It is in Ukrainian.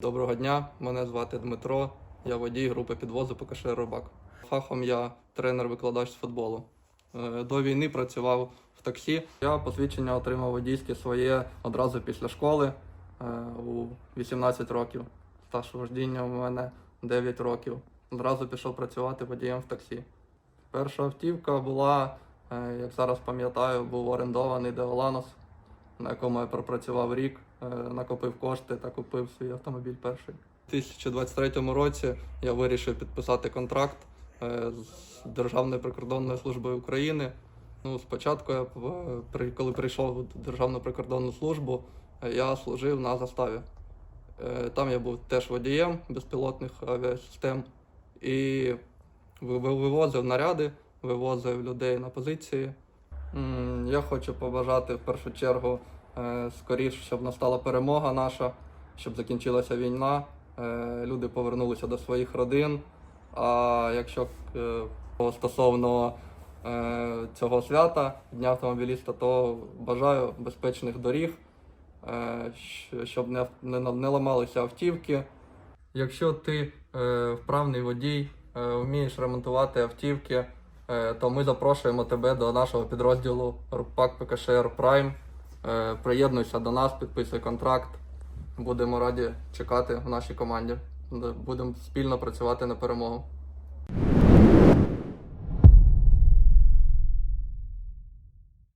Доброго дня, мене звати Дмитро, я водій групи підвозу ПКШ Рибак. Фахом я тренер-викладач з футболу. Е, До війни працював в таксі. Я посвідчення отримав водійське своє одразу після школи е, у 18 років. Стаж вождіння у мене 9 років. Одразу пішов працювати водієм в таксі. Перша автівка була, е, як зараз пам'ятаю, був орендований Деоланос, на якому я пропрацював рік, е, накопив кошти та купив свій автомобіль перший. У 2023 році я вирішив підписати контракт е, з Державною прикордонною службою України. Ну, спочатку, я, е, коли прийшов в Державну прикордонну службу, я служив на заставі. Там я був теж водієм безпілотних авіасистем і ви- ви- вивозив наряди, вивозив людей на позиції. Я хочу побажати в першу чергу е, скоріш, щоб настала перемога наша, щоб закінчилася війна, е, люди повернулися до своїх родин. А якщо е, стосовно цього свята, Дня автомобіліста, то бажаю безпечних доріг, щоб не, ламалися автівки. Якщо ти вправний водій, вмієш ремонтувати автівки, то ми запрошуємо тебе до нашого підрозділу РПАК ПКШР Прайм. Е, Приєднуйся до нас, підписуй контракт. Будемо раді чекати в нашій команді. Будемо спільно працювати на перемогу.